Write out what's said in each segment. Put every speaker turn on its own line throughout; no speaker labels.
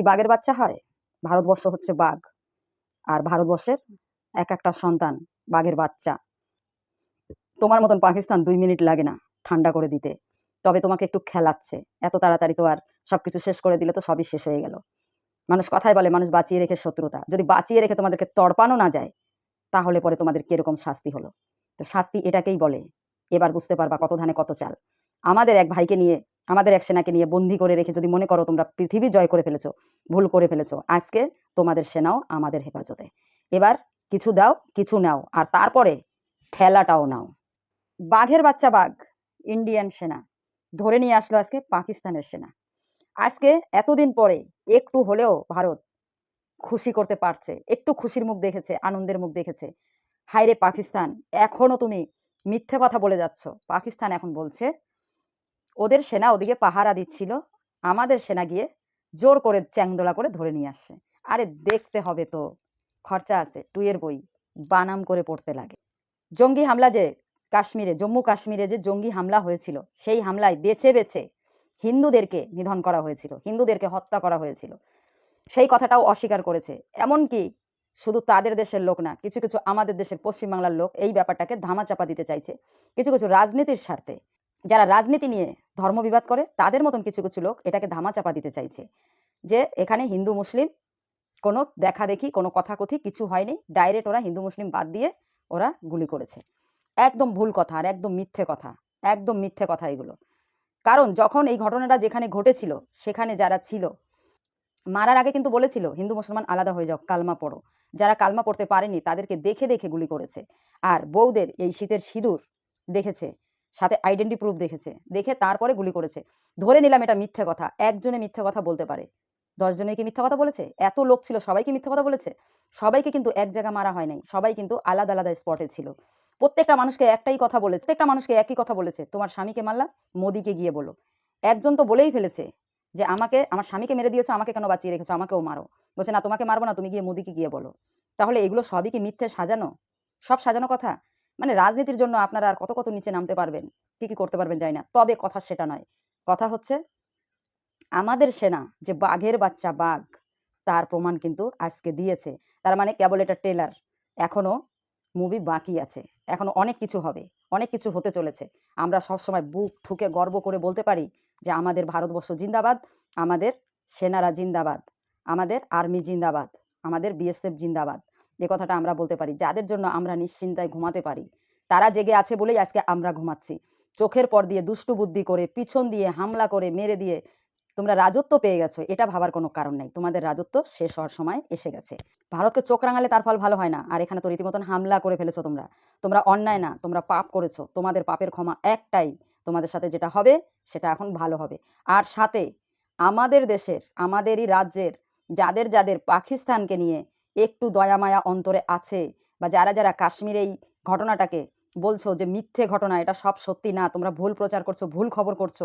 কি বাঘের বাচ্চা হয়? ভারতবর্ষ হচ্ছে বাঘ। আর ভারতবর্ষের এক একটা সন্তান বাঘের বাচ্চা। তোমার মতন পাকিস্তান দুই মিনিট লাগে না ঠান্ডা করে দিতে। তবে তোমাকে একটু খেলাচ্ছে। এত তাড়াতাড়ি তো আর সবকিছু শেষ করে দিলে তো সবই শেষ হয়ে গেল। মানুষ কথাই বলে, মানুষ বাঁচিয়ে রেখে শত্রুতা। যদি বাঁচিয়ে রেখে তোমাদেরকে তড়পানো না যায়, তাহলে পরে তোমাদের কীরকম শাস্তি হলো? তো শাস্তি এটাকেই বলে। এবার বুঝতে পারবা কত ধানে কত চাল। আমাদের এক ভাইকে নিয়ে আমাদের এক সেনাকে নিয়ে বন্দি করে রেখে যদি মনে করো তোমরা পৃথিবী জয় করে ফেলেছো, ভুল করে ফেলেছো, আজকে তোমাদের সেনাও আমাদের হেফাজতে। এবার কিছু দাও, কিছু নাও, আর তারপরে ঠেলাটাও নাও। বাঘের বাচ্চা বাঘ ইন্ডিয়ান সেনা, ধরে নিয়ে আসলো আজকে পাকিস্তানের সেনা। আজকে এতদিন পরে একটু হলেও ভারত খুশি করতে পারছে, একটু খুশির মুখ দেখেছে, আনন্দের মুখ দেখেছে। হাইরে পাকিস্তান, এখনও তুমি মিথ্যে কথা বলে যাচ্ছ। পাকিস্তান এখন বলছে ওদের সেনা ওদিকে পাহারা দিচ্ছিল, আমাদের সেনা গিয়ে জোর করে চ্যাংদোলা করে ধরে নিয়ে আসছে। আরে দেখতে হবে তো, খরচা আছে, টুয়ের বই, বানাম করে পড়তে লাগে। জঙ্গি হামলা যে কাশ্মীরে, জম্মু কাশ্মীরে যে জঙ্গি হামলা হয়েছিল, সেই হামলায় বেছে বেছে হিন্দুদেরকে নিধন করা হয়েছিল, হিন্দুদেরকে হত্যা করা হয়েছিল। সেই কথাটাও অস্বীকার করেছে। এমনকি শুধু তাদের দেশের লোক না, কিছু কিছু আমাদের দেশের পশ্চিমবাংলার লোক এই ব্যাপারটাকে ধামাচাপা দিতে চাইছে। কিছু কিছু রাজনীতির স্বার্থে যারা রাজনীতি নিয়ে ধর্ম বিবাদ করে, তাদের মতন কিছু কিছু লোক এটাকে ধামাচাপা দিতে চাইছে। যে এখানে হিন্দু মুসলিম, কোনো দেখা দেখি, কোনো কথা কথি কিছু হয়নি ডাইরেক্ট ওরা হিন্দু মুসলিম বাদ দিয়ে ওরা গুলি করেছে। একদম ভুল কথা আর একদম মিথ্যে কথা, একদম মিথ্যে কথা এগুলো। কারণ যখন এই ঘটনাটা যেখানে ঘটেছিল, সেখানে যারা ছিল, মারার আগে কিন্তু বলেছিল, হিন্দু মুসলমান আলাদা হয়ে যাও, কালমা পড়ো। যারা কালমা পড়তে পারেনি, তাদেরকে দেখে দেখে গুলি করেছে। আর বৌদের এই শীতের সিঁদুর দেখেছে সাথে আইডেন্টি প্রুফ দেখেছে, দেখে তারপরে গুলি করেছে। ধরে নিলাম এটা মিথ্যে কথা, একজনে মিথ্যে কথা বলতে পারে। দশজনে কি মিথ্যা কথা বলেছে? এত লোক ছিল, সবাই কি মিথ্যা কথা বলেছে? সবাইকে কিন্তু এক জায়গা মারা হয় নাই, সবাই কিন্তু আলাদা আলাদা স্পটে ছিল। প্রত্যেকটা মানুষকে একটাই কথা বলেছে, প্রত্যেকটা মানুষকে একই কথা বলেছে, তোমার স্বামীকে মারলাম, মোদিকে গিয়ে বলো। একজন তো বলেই ফেলেছে যে আমাকে, আমার স্বামীকে মেরে দিয়েছ, আমাকে কেন বাঁচিয়ে রেখেছো, আমাকেও মারো। বলছে, না, তোমাকে মারবো না, তুমি গিয়ে মোদিকে গিয়ে বলো। তাহলে এগুলো সবই কি মিথ্যে সাজানো? সব সাজানো কথা? মানে রাজনীতির জন্য আপনারা আর কত কত নিচে নামতে পারবেন কি কি করতে পারবেন যাই না। তবে কথা সেটা নয়। কথা হচ্ছে, আমাদের সেনা যে বাঘের বাচ্চা বাঘ, তার প্রমাণ কিন্তু আজকে দিয়েছে। তার মানে কেবল এটা টেলার এখনও মুভি বাকি আছে। এখনও অনেক কিছু হবে। অনেক কিছু হতে চলেছে। আমরা সবসময় বুক ঠুকে গর্ব করে বলতে পারি যে আমাদের ভারতবর্ষ জিন্দাবাদ, আমাদের সেনারা জিন্দাবাদ, আমাদের আর্মি জিন্দাবাদ, আমাদের বিএসএফ জিন্দাবাদ। এ কথাটা আমরা বলতে পারি, যাদের জন্য আমরা নিশ্চিন্তায় ঘুমাতে পারি। তারা জেগে আছে বলেই আজকে আমরা ঘুমাচ্ছি। চোখের পর দিয়ে দুষ্টু বুদ্ধি করে, পিছন দিয়ে হামলা করে, মেরে দিয়ে তোমরা রাজত্ব পেয়ে গেছো, এটা ভাবার কোনো কারণ নেই। তোমাদের রাজত্ব শেষ হওয়ার সময় এসে গেছে। ভারতকে চোখ রাঙালে তার ফল ভালো হয় না। আর এখানে তো রীতিমতন হামলা করে ফেলেছো তোমরা। তোমরা অন্যায় না, তোমরা পাপ করেছ। তোমাদের পাপের ক্ষমা একটাই। তোমাদের সাথে যেটা হবে, সেটা এখন ভালো হবে। আর সাথে, আমাদের দেশের, আমাদেরই রাজ্যের, যাদের যাদের পাকিস্তানকে নিয়ে একটু দয়ামায়া অন্তরে আছে বা যারা যারা কাশ্মীর এই ঘটনাটাকে বলছো যে মিথ্যে ঘটনা, এটা সব সত্যি না, তোমরা ভুল প্রচার করছ, ভুল খবর করছ,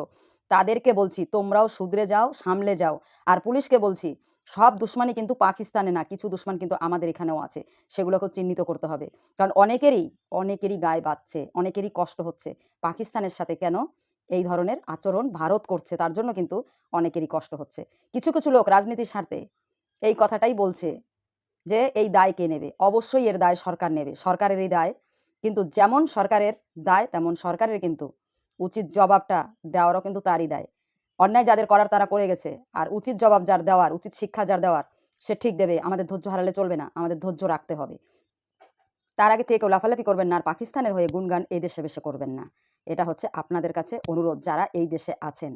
তাদেরকে বলছি তোমরাও শুধরে যাও, সামলে যাও। আর পুলিশকে বলছি, সব দুশ্মনী কিন্তু পাকিস্তানে না, কিছু দুশ্মন কিন্তু আমাদের এখানেও আছে সেগুলোকে চিহ্নিত করতে হবে। কারণ অনেকেরই অনেকেরই গায়ে বাচ্ছে অনেকেরই কষ্ট হচ্ছে, পাকিস্তানের সাথে কেন এই ধরনের আচরণ ভারত করছে, তার জন্য কিন্তু অনেকেরই কষ্ট হচ্ছে। কিছু কিছু লোক রাজনীতির স্বার্থে এই কথাটাই বলছে যে এই দায় কে নেবে? অবশ্যই এর দায় সরকার নেবে। সরকারের এই দায়। কিন্তু যেমন সরকারের দায়, তেমন সরকারের কিন্তু উচিত জবাবটা দেওয়ারও কিন্তু তারই দায়। অন্যায় যাদের করার তারা করে গেছে। আর উচিত জবাব যার দেওয়ার, উচিত শিক্ষা যার দেওয়ার, সে ঠিক দেবে। আমাদের ধৈর্য হারালে চলবে না। আমাদের ধৈর্য রাখতে হবে। তার আগে থেকে কেউ লাফালাফি করবেন না। আর পাকিস্তানের হয়ে গুনগান এই দেশে বেশি করবেন না। এটা হচ্ছে আপনাদের কাছে অনুরোধ যারা এই দেশে আছেন।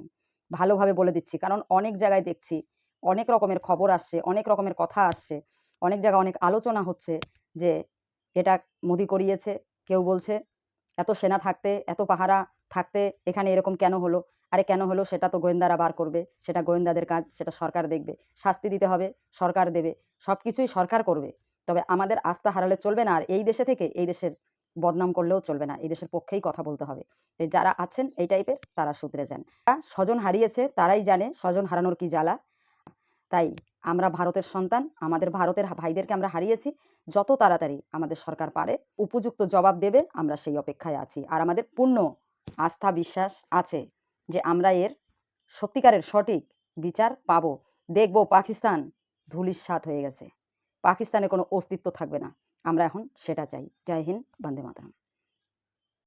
ভালোভাবে বলে দিচ্ছি। কারণ অনেক জায়গায় দেখছি, অনেক রকমের খবর আসছে, অনেক রকমের কথা আসছে। অনেক জায়গায় অনেক আলোচনা হচ্ছে যে, এটা মোদি করিয়েছে, কেউ বলছে, এত সেনা থাকতে, এত পাহারা থাকতে এখানে এরকম কেন হলো? আরে কেন হলো সেটা তো গোয়েন্দারা বার করবে, সেটা গোয়েন্দাদের কাজ, সেটা সরকার দেখবে, শাস্তি দিতে হবে, সরকার দেবে সব কিছুই সরকার করবে। তবে আমাদের আস্থা হারালে চলবে না, আর এই দেশে থেকে এই দেশের বদনাম করলেও চলবে না, এই দেশের পক্ষেই কথা বলতে হবে। যারা আছেন, এই টাইপের, তারা শুধরে যান। স্বজন হারিয়েছে, তারাই জানে স্বজন হারানোর কি জ্বালা। তাই আমরা ভারতের সন্তান, আমাদের ভারতের ভাইদেরকে আমরা হারিয়েছি, যত তাড়াতাড়ি আমাদের সরকার পারে, উপযুক্ত জবাব দেবে, আমরা সেই অপেক্ষায় আছি। আর আমাদের পূর্ণ আস্থা, বিশ্বাস আছে যে আমরা এর সত্যিকারের সঠিক বিচার পাবো। দেখব পাকিস্তান ধুলির সাত হয়ে গেছে। পাকিস্তানের কোনো অস্তিত্ব থাকবে না। আমরা এখন সেটা চাই। জয় হিন্দ, বন্দে মাতরম।